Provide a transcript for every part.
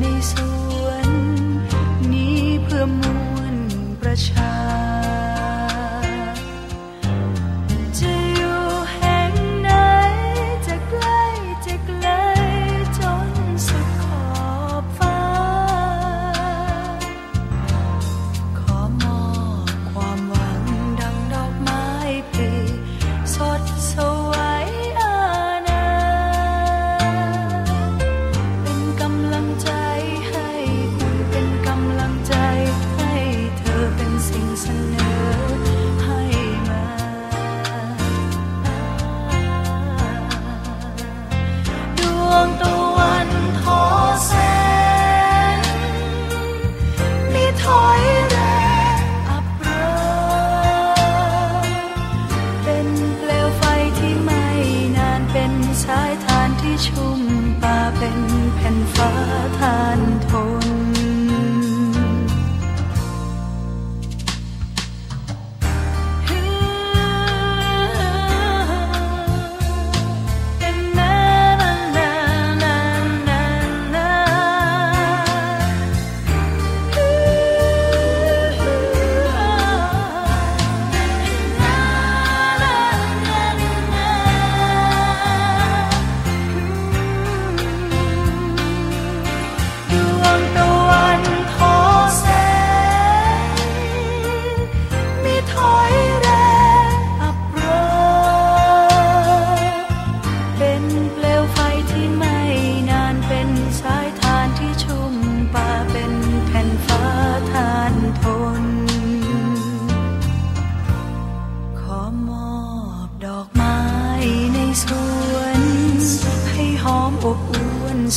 ในสวน นี้เพื่อมวลประชา toy.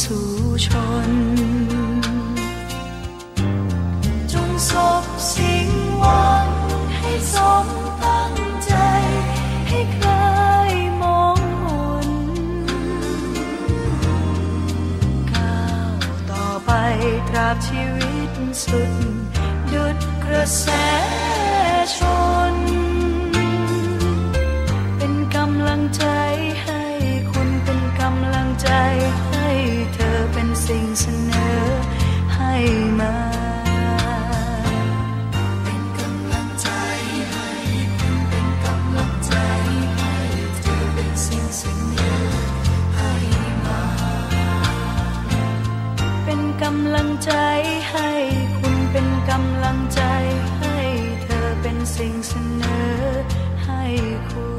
สู่ชน จงสบสิ่งวันให้สมตั้งใจ ให้ใครมองหนก้าวต่อไปตราบชีวิตสุด ดุดกระแสชนำลังใจให้คุณเป็นกำลังใจให้เธอเป็นสิ่งเสนอให้คุณ